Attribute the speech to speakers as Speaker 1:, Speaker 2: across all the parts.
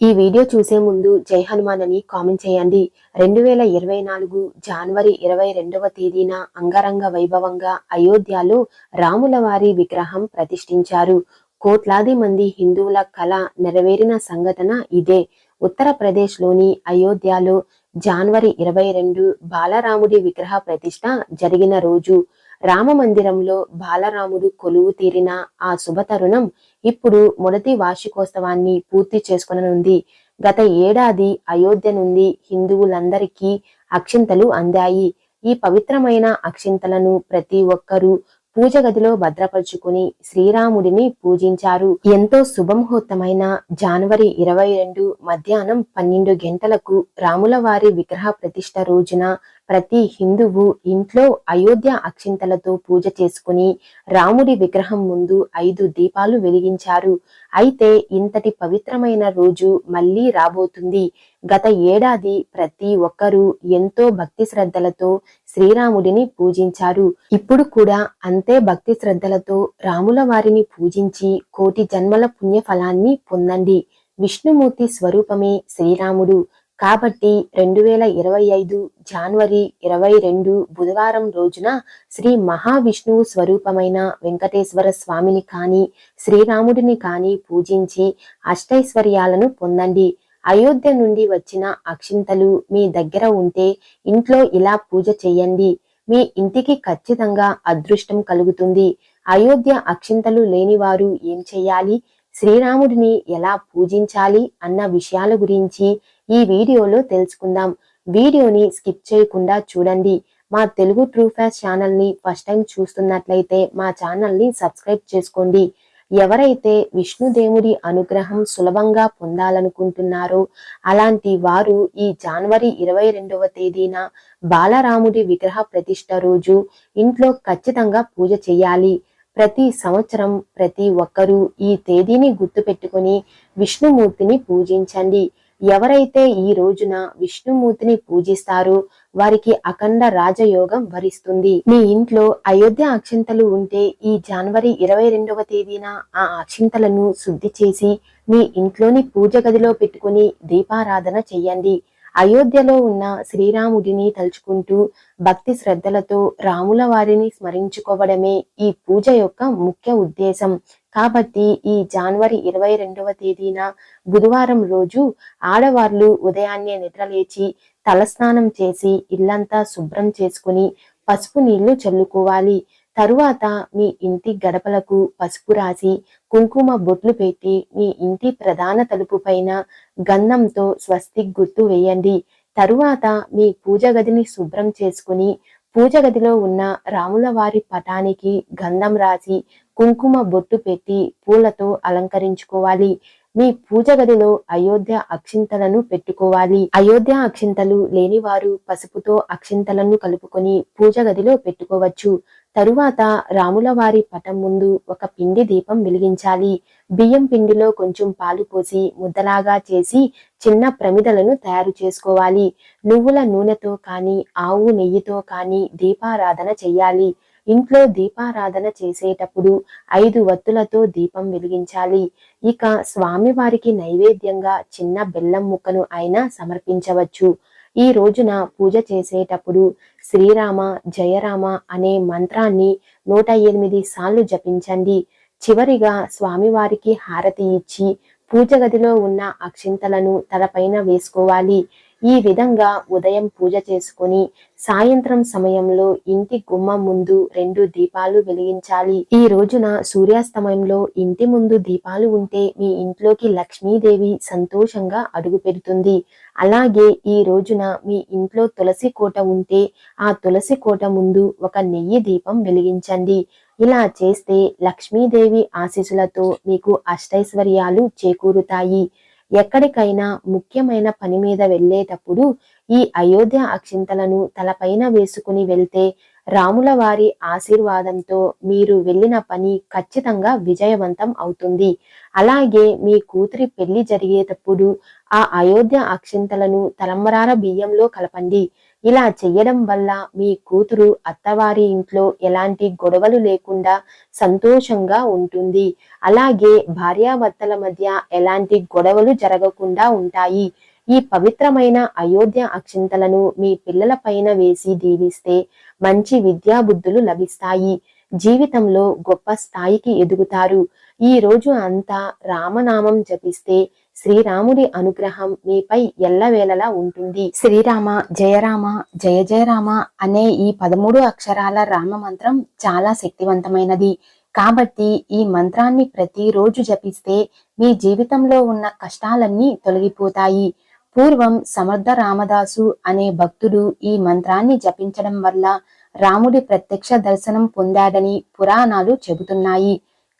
Speaker 1: ఈ వీడియో చూసే ముందు జై హనుమాన్ అని కామెంట్ చేయండి. రెండు వేల ఇరవై నాలుగు జనవరి ఇరవై రెండవ తేదీన అంగరంగ వైభవంగా అయోధ్యలో రాముల వారి విగ్రహం ప్రతిష్ఠించారు. కోట్లాది మంది హిందువుల కళ నెరవేరిన సంఘటన ఇదే. ఉత్తరప్రదేశ్లోని అయోధ్యలో జనవరి ఇరవై రెండు బాలరాముడి విగ్రహ ప్రతిష్ఠ జరిగిన రోజు. రామ మందిరంలో బాలరాముడు కొలువు తీరిన ఆ శుభతరుణం ఇప్పుడు మొదటి వార్షికోత్సవాన్ని పూర్తి చేసుకుననుంది. గత ఏడాది అయోధ్య నుండి హిందువులందరికీ అక్షింతలు అందాయి. ఈ పవిత్రమైన అక్షింతలను ప్రతి ఒక్కరూ పూజ గదిలో భద్రపరుచుకుని శ్రీరాముడిని పూజించారు. ఎంతో శుభముహూర్తమైన జనవరి ఇరవై రెండు మధ్యాహ్నం పన్నెండు గంటలకు రాముల వారి విగ్రహ ప్రతిష్ట రోజున ప్రతి హిందువు ఇంట్లో అయోధ్య అక్షింతలతో పూజ చేసుకుని రాముడి విగ్రహం ముందు ఐదు దీపాలు వెలిగించారు. అయితే ఇంతటి పవిత్రమైన రోజు మళ్ళీ రాబోతుంది. గత ఏడాది ప్రతి ఒక్కరూ ఎంతో భక్తి శ్రద్ధలతో శ్రీరాముడిని పూజించారు. ఇప్పుడు కూడా అంతే భక్తి శ్రద్ధలతో రాముల వారిని పూజించి కోటి జన్మల పుణ్య ఫలాన్ని పొందండి. విష్ణుమూర్తి స్వరూపమే శ్రీరాముడు. కాబట్టి రెండు వేల ఇరవై ఐదు జనవరి ఇరవై రెండు బుధవారం రోజున శ్రీ మహావిష్ణువు స్వరూపమైన వెంకటేశ్వర స్వామిని కానీ శ్రీరాముడిని కానీ పూజించి అష్టైశ్వర్యాలను పొందండి. అయోధ్య నుండి వచ్చిన అక్షింతలు మీ దగ్గర ఉంటే ఇంట్లో ఇలా పూజ చేయండి. మీ ఇంటికి ఖచ్చితంగా అదృష్టం కలుగుతుంది. అయోధ్య అక్షింతలు లేనివారు ఏం చేయాలి? శ్రీరాముడిని ఎలా పూజించాలి? అన్న విషయాల గురించి ఈ వీడియోలో తెలుసుకుందాం. వీడియోని స్కిప్ చేయకుండా చూడండి. మా తెలుగు ట్రూ ఫ్యాస్ ఛానల్ని ఫస్ట్ టైం చూస్తున్నట్లయితే మా ఛానల్ని సబ్స్క్రైబ్ చేసుకోండి. ఎవరైతే విష్ణుదేవుడి అనుగ్రహం సులభంగా పొందాలనుకుంటున్నారో అలాంటి వారు ఈ జనవరి ఇరవై రెండవ తేదీన బాలరాముడి విగ్రహ ప్రతిష్ట రోజు ఇంట్లో ఖచ్చితంగా పూజ చేయాలి. ప్రతి సంవత్సరం ప్రతి ఒక్కరూ ఈ తేదీని గుర్తుపెట్టుకుని విష్ణుమూర్తిని పూజించండి. ఎవరైతే ఈ రోజున విష్ణుమూర్తిని పూజిస్తారో వారికి అఖండ రాజయోగం వరిస్తుంది. మీ ఇంట్లో అయోధ్య అక్షింతలు ఉంటే ఈ జనవరి ఇరవై రెండవ తేదీన ఆ అక్షింతలను శుద్ధి చేసి మీ ఇంట్లోని పూజ గదిలో పెట్టుకుని దీపారాధన చెయ్యండి అయోధ్యలో ఉన్న శ్రీరాముడిని తలుచుకుంటూ భక్తి శ్రద్ధలతో రాముల వారిని స్మరించుకోవడమే ఈ పూజ యొక్క ముఖ్య ఉద్దేశం. కాబట్టి ఈ జనవరి ఇరవై రెండవ తేదీన బుధవారం రోజు ఆడవార్లు ఉదయాన్నే నిద్రలేచి తలస్నానం చేసి ఇల్లంతా శుభ్రం చేసుకుని పసుపు నీళ్ళు చల్లుకోవాలి. తరువాత మీ ఇంటి గడపలకు పసుపు రాసి కుంకుమ బొట్లు పెట్టి మీ ఇంటి ప్రధాన తలుపు పైన గంధంతో స్వస్తి గుర్తు వేయండి. తరువాత మీ పూజ గదిని శుభ్రం చేసుకుని పూజ గదిలో ఉన్న రాముల వారి పటానికి గంధం రాసి కుంకుమ బొట్టు పెట్టి పూలతో అలంకరించుకోవాలి. మీ పూజ గదిలో అయోధ్య అక్షింతలను పెట్టుకోవాలి. అయోధ్య అక్షింతలు లేనివారు పసుపుతో అక్షింతలను కలుపుకొని పూజ గదిలో పెట్టుకోవచ్చు. తరువాత రాముల వారి పటం ముందు ఒక పిండి దీపం వెలిగించాలి. బియ్యం పిండిలో కొంచెం పాలు పోసి ముద్దలాగా చేసి చిన్న ప్రమిదలను తయారు చేసుకోవాలి. నువ్వుల నూనెతో కానీ ఆవు నెయ్యితో కానీ దీపారాధన చెయ్యాలి. ఇంట్లో దీపారాధన చేసేటప్పుడు ఐదు వత్తులతో దీపం వెలిగించాలి. ఇక స్వామివారికి నైవేద్యంగా చిన్న బెల్లం ముక్కను అయినా సమర్పించవచ్చు. ఈ రోజున పూజ చేసేటప్పుడు శ్రీరామ జయరామ అనే మంత్రాన్ని నూట ఎనిమిది సార్లు జపించండి. చివరిగా స్వామివారికి హారతి ఇచ్చి పూజ గదిలో ఉన్న అక్షింతలను తలపైన వేసుకోవాలి. ఈ విధంగా ఉదయం పూజ చేసుకుని సాయంత్రం సమయంలో ఇంటి గుమ్మం ముందు రెండు దీపాలు వెలిగించాలి. ఈ రోజున సూర్యాస్తమయంలో ఇంటి ముందు దీపాలు ఉంటే మీ ఇంట్లోకి లక్ష్మీదేవి సంతోషంగా అడుగు పెడుతుంది. అలాగే ఈ రోజున మీ ఇంట్లో తులసి కోట ఉంటే ఆ తులసి కోట ముందు ఒక నెయ్యి దీపం వెలిగించండి. ఇలా చేస్తే లక్ష్మీదేవి ఆశీస్సులతో మీకు అష్టైశ్వర్యాలు చేకూరుతాయి. ఎక్కడికైనా ముఖ్యమైన పని మీద వెళ్ళేటప్పుడు ఈ అయోధ్య అక్షింతలను తలపైన వేసుకుని వెళ్తే రాముల వారి ఆశీర్వాదంతో మీరు వెళ్ళిన పని ఖచ్చితంగా విజయవంతం అవుతుంది. అలాగే మీ కూతురి పెళ్ళి జరిగేటప్పుడు ఆ అయోధ్య అక్షింతలను తలంబరార బియ్యంలో కలపండి. ఇలా చెయ్యడం వల్ల మీ కూతురు అత్తవారి ఇంట్లో ఎలాంటి గొడవలు లేకుండా సంతోషంగా ఉంటుంది. అలాగే భార్యాభర్తల మధ్య ఎలాంటి గొడవలు జరగకుండా ఉంటాయి. ఈ పవిత్రమైన అయోధ్య అక్షింతలను మీ పిల్లల పైన వేసి దీవిస్తే మంచి విద్యాబుద్ధులు లభిస్తాయి. జీవితంలో గొప్ప స్థాయికి ఎదుగుతారు. ఈ రోజు అంతా రామనామం జపిస్తే శ్రీరాముడి అనుగ్రహం మీపై ఎల్లవేళలా ఉంటుంది. శ్రీరామ జయరామ జయ జయరామ అనే ఈ పదమూడు అక్షరాల రామ మంత్రం చాలా శక్తివంతమైనది. కాబట్టి ఈ మంత్రాన్ని ప్రతిరోజు జపిస్తే మీ జీవితంలో ఉన్న కష్టాలన్నీ తొలగిపోతాయి. పూర్వం సమర్థ రామదాసు అనే భక్తుడు ఈ మంత్రాన్ని జపించడం వల్ల రాముడి ప్రత్యక్ష దర్శనం పొందాడని పురాణాలు చెబుతున్నాయి.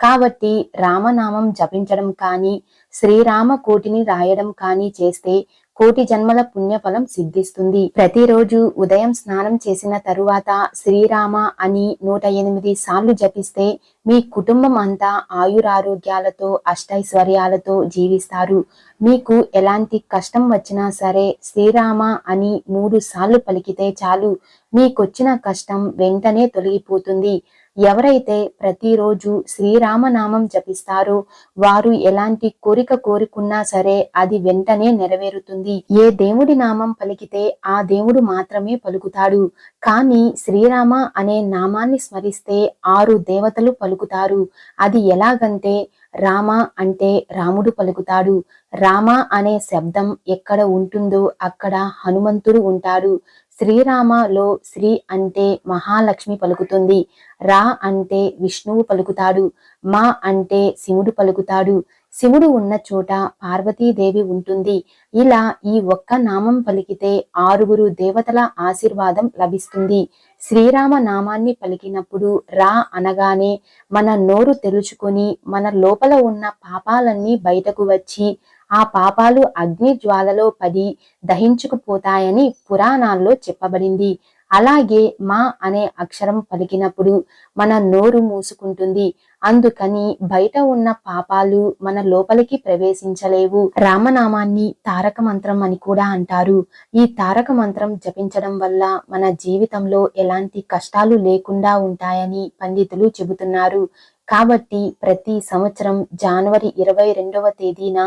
Speaker 1: కాబట్టి రామనామం జపించడం కానీ శ్రీరామ కోటిని రాయడం కానీ చేస్తే కోటి జన్మల పుణ్యఫలం సిద్ధిస్తుంది. ప్రతిరోజు ఉదయం స్నానం చేసిన తరువాత శ్రీరామ అని నూట ఎనిమిది సార్లు జపిస్తే మీ కుటుంబం అంతా ఆయురారోగ్యాలతో అష్టైశ్వర్యాలతో జీవిస్తారు. మీకు ఎలాంటి కష్టం వచ్చినా సరే శ్రీరామ అని మూడు సార్లు పలికితే చాలు. మీకొచ్చిన కష్టం వెంటనే తొలగిపోతుంది. ఎవరైతే ప్రతిరోజు శ్రీరామనామం జపిస్తారో వారు ఎలాంటి కోరిక కోరుకున్నా సరే అది వెంటనే నెరవేరుతుంది. ఏ దేవుడి నామం పలికితే ఆ దేవుడు మాత్రమే పలుకుతాడు. కానీ శ్రీరామ అనే నామాన్ని స్మరిస్తే ఆరు దేవతలు పలుకుతారు. అది ఎలాగంటే రామ అంటే రాముడు పలుకుతాడు. రామ అనే శబ్దం ఎక్కడ ఉంటుందో అక్కడ హనుమంతుడు ఉంటాడు. శ్రీరామలో శ్రీ అంటే మహాలక్ష్మి పలుకుతుంది. రా అంటే విష్ణువు పలుకుతాడు. మా అంటే శివుడు పలుకుతాడు. శివుడు ఉన్న చోట పార్వతీదేవి ఉంటుంది. ఇలా ఈ ఒక్క నామం పలికితే ఆరుగురు దేవతల ఆశీర్వాదం లభిస్తుంది. శ్రీరామ నామాన్ని పలికినప్పుడు రా అనగానే మన నోరు తెరుచుకొని మన లోపల ఉన్న పాపాలన్నీ బయటకు వచ్చి ఆ పాపాలు అగ్ని జ్వాలలో పడి దహించుకుపోతాయని పురాణాల్లో చెప్పబడింది. అలాగే మా అనే అక్షరం పలికినప్పుడు మన నోరు మూసుకుంటుంది. అందుకని బయట ఉన్న పాపాలు మన లోపలికి ప్రవేశించలేవు. రామనామాన్ని తారక మంత్రం అని కూడా అంటారు. ఈ తారక మంత్రం జపించడం వల్ల మన జీవితంలో ఎలాంటి కష్టాలు లేకుండా ఉంటాయని పండితులు చెబుతున్నారు. కాబట్టి ప్రతి సంవత్సరం జనవరి ఇరవై రెండవ తేదీన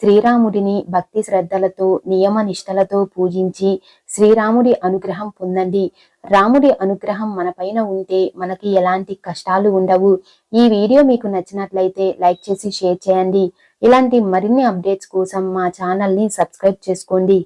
Speaker 1: శ్రీరాముడిని భక్తి శ్రద్ధలతో నియమ నిష్టలతో పూజించి శ్రీరాముడి అనుగ్రహం పొందండి. రాముడి అనుగ్రహం మన పైన ఉంటే మనకి ఎలాంటి కష్టాలు ఉండవు. ఈ వీడియో మీకు నచ్చినట్లయితే లైక్ చేసి షేర్ చేయండి. ఇలాంటి మరిన్ని అప్డేట్స్ కోసం మా ఛానల్ని సబ్స్క్రైబ్ చేసుకోండి.